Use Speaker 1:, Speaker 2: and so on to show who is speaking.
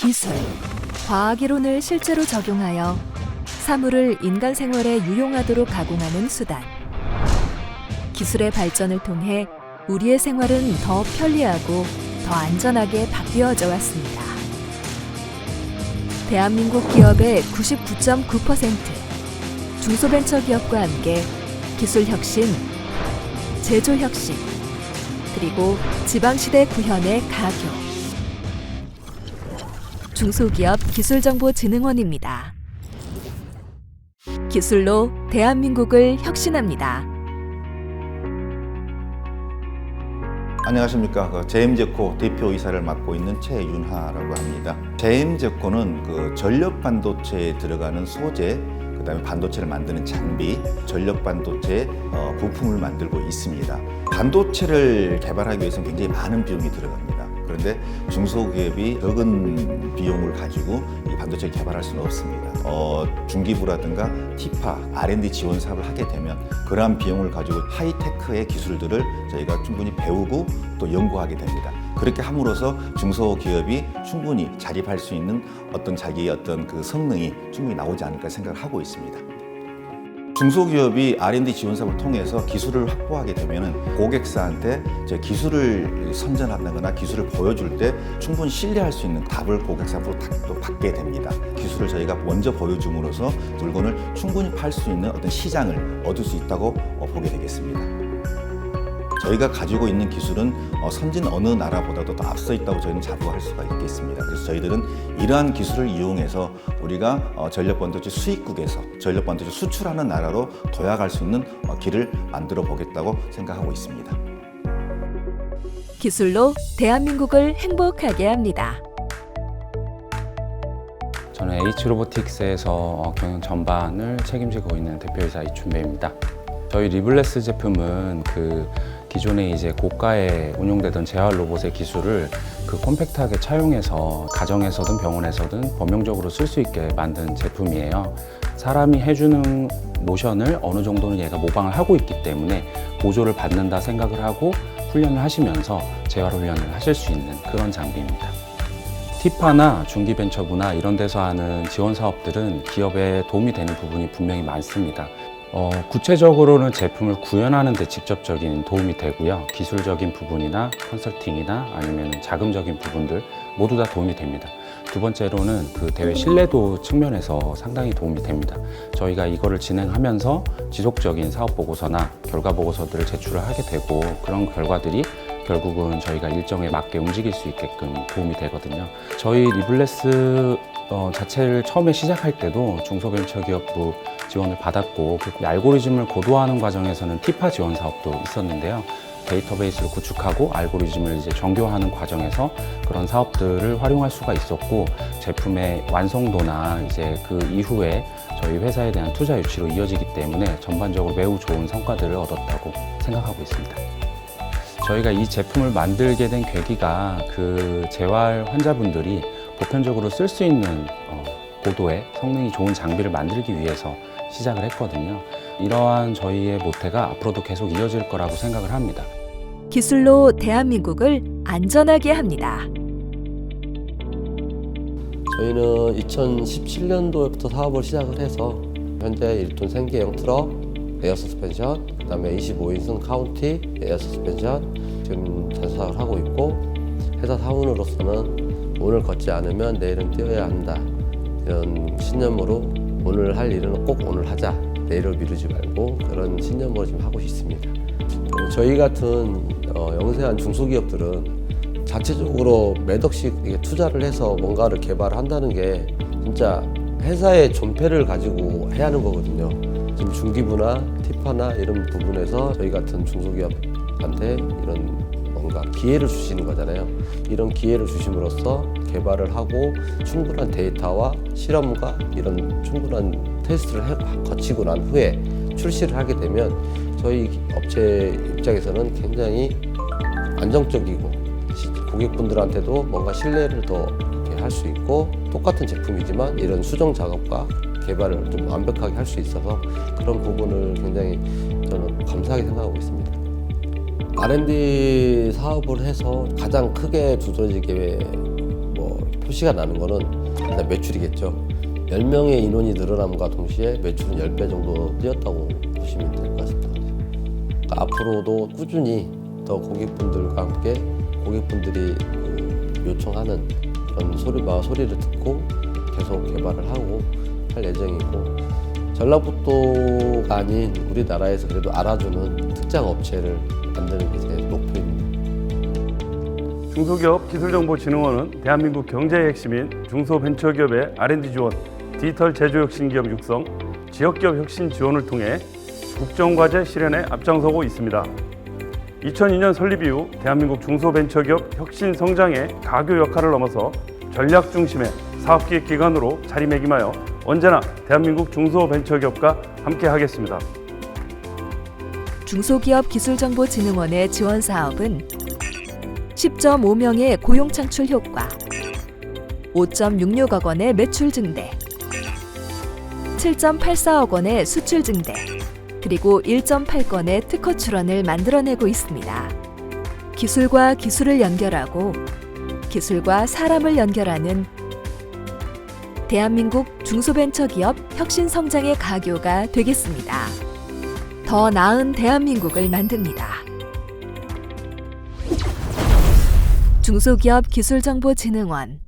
Speaker 1: 기술, 과학 이론을 실제로 적용하여 사물을 인간 생활에 유용하도록 가공하는 수단. 기술의 발전을 통해 우리의 생활은 더 편리하고 더 안전하게 바뀌어져 왔습니다. 대한민국 기업의 99.9% 중소벤처기업과 함께 기술 혁신, 제조 혁신, 그리고 지방시대 구현의 가교. 중소기업 기술정보진흥원입니다. 기술로 대한민국을 혁신합니다.
Speaker 2: 안녕하십니까. 그 제임제코 대표이사를 맡고 있는 최윤하라고 합니다. 제임제코는 그 전력 반도체에 들어가는 소재, 그다음에 반도체를 만드는 장비, 전력 반도체 어, 부품을 만들고 있습니다. 반도체를 개발하기 위해서는 굉장히 많은 비용이 들어갑니다. 그런데 중소기업이 적은 비용을 가지고 이 반도체를 개발할 수는 없습니다. 어, 중기부라든가 티파, R&D 지원 사업을 하게 되면 그러한 비용을 가지고 하이테크의 기술들을 저희가 충분히 배우고 또 연구하게 됩니다. 그렇게 함으로써 중소기업이 충분히 자립할 수 있는 어떤 자기의 어떤 그 성능이 충분히 나오지 않을까 생각을 하고 있습니다. 중소기업이 R&D 지원 사업을 통해서 기술을 확보하게 되면 고객사한테 저 기술을 선전한다거나 기술을 보여줄 때 충분히 신뢰할 수 있는 답을 고객사로 또 받게 됩니다. 기술을 저희가 먼저 보여줌으로써 물건을 충분히 팔 수 있는 어떤 시장을 얻을 수 있다고 어, 보게 되겠습니다. 저희가 가지고 있는 기술은 어, 선진 어느 나라보다도 더 앞서 있다고 저희는 자부할 수가 있겠습니다. 그래서 저희들은 이러한 기술을 이용해서 우리가 어, 전력 반도체 수입국에서 전력 반도체 수출하는 나라로 도약할 수 있는 어, 길을 만들어 보겠다고 생각하고 있습니다.
Speaker 1: 기술로 대한민국을 행복하게 합니다.
Speaker 3: 저는 H로보틱스에서 어, 경영 전반을 책임지고 있는 대표이사 이춘배입니다. 저희 리블레스 제품은 그 기존에 이제 고가에 운용되던 재활 로봇의 기술을 그 컴팩트하게 차용해서 가정에서든 병원에서든 범용적으로 쓸 수 있게 만든 제품이에요. 사람이 해주는 모션을 어느 정도는 얘가 모방을 하고 있기 때문에 보조를 받는다 생각을 하고 훈련을 하시면서 재활 훈련을 하실 수 있는 그런 장비입니다. 티파나 중기벤처부나 이런 데서 하는 지원 사업들은 기업에 도움이 되는 부분이 분명히 많습니다. 어, 구체적으로는 제품을 구현하는 데 직접적인 도움이 되고요. 기술적인 부분이나 컨설팅이나 아니면 자금적인 부분들 모두 다 도움이 됩니다. 두 번째로는 그 대회 신뢰도 측면에서 상당히 도움이 됩니다. 저희가 이거를 진행하면서 지속적인 사업 보고서나 결과 보고서들을 제출을 하게 되고 그런 결과들이 결국은 저희가 일정에 맞게 움직일 수 있게끔 도움이 되거든요. 저희 리블레스 어, 자체를 처음에 시작할 때도 중소벤처기업부 지원을 받았고 그 알고리즘을 고도화하는 과정에서는 티파 지원 사업도 있었는데요. 데이터베이스를 구축하고 알고리즘을 이제 정교화하는 과정에서 그런 사업들을 활용할 수가 있었고 제품의 완성도나 이제 그 이후에 저희 회사에 대한 투자 유치로 이어지기 때문에 전반적으로 매우 좋은 성과들을 얻었다고 생각하고 있습니다. 저희가 이 제품을 만들게 된 계기가 그 재활 환자분들이 보편적으로 쓸 수 있는 어, 고도의 성능이 좋은 장비를 만들기 위해서 시작을 했거든요. 이러한 저희의 모태가 앞으로도 계속 이어질 거라고 생각을 합니다.
Speaker 1: 기술로 대한민국을 안전하게 합니다.
Speaker 4: 저희는 2017년도부터 사업을 시작을 해서 현재 1톤 생계형 트럭, 에어 서스펜션, 그다음에 25인승 카운티 에어 서스펜션 지금 전사를 하고 있고 회사 사원으로서는 오늘 걷지 않으면 내일은 뛰어야 한다 이런 신념으로 오늘 할 일은 꼭 오늘 하자 내일을 미루지 말고 그런 신념으로 지금 하고 있습니다. 저희 같은 어, 영세한 중소기업들은 자체적으로 몇 억씩 투자를 해서 뭔가를 개발한다는 게 진짜 회사의 존폐를 가지고 해야 하는 거거든요. 지금 중기부나 티파나 이런 부분에서 저희 같은 중소기업한테 이런 뭔가 기회를 주시는 거잖아요. 이런 기회를 주심으로써 개발을 하고 충분한 데이터와 실험과 이런 충분한 테스트를 해- 거치고 난 후에 출시를 하게 되면 저희 업체 입장에서는 굉장히 안정적이고 시- 고객분들한테도 뭔가 신뢰를 더 할 수 있고 똑같은 제품이지만 이런 수정 작업과 개발을 좀 완벽하게 할 수 있어서 그런 부분을 굉장히 저는 감사하게 생각하고 있습니다. R&D 사업을 해서 가장 크게 두드러지게 뭐 표시가 나는 거는 일단 매출이겠죠. 10명의 인원이 늘어남과 동시에 매출은 10배 정도 뛰었다고 보시면 될 것 같습니다. 그러니까 앞으로도 꾸준히 더 고객분들과 함께 고객분들이 그 요청하는 그런 소리와 소리를 듣고 계속 개발을 하고 할 예정이고 전라북도가 아닌 우리나라에서 그래도 알아주는 특장 업체를 만드는 게 제 목표입니다.
Speaker 5: 중소기업 기술정보진흥원은 대한민국 경제의 핵심인 중소벤처기업의 R&D 지원, 디지털 제조혁신기업 육성, 지역기업 혁신 지원을 통해 국정과제 실현에 앞장서고 있습니다. 2002년 설립 이후 대한민국 중소벤처기업 혁신 성장의 가교 역할을 넘어서 전략 중심의 사업기획 기관으로 자리매김하여 언제나 대한민국 중소벤처기업과 함께 하겠습니다.
Speaker 1: 중소기업기술정보진흥원의 지원 사업은 10.5명의 고용 창출 효과, 5.66억 원의 매출 증대, 7.84억 원의 수출 증대, 그리고 1.8건의 특허 출원을 만들어내고 있습니다. 기술과 기술을 연결하고 기술과 사람을 연결하는 대한민국 중소벤처기업 혁신 성장의 가교가 되겠습니다. 더 나은 대한민국을 만듭니다. 중소기업 기술정보진흥원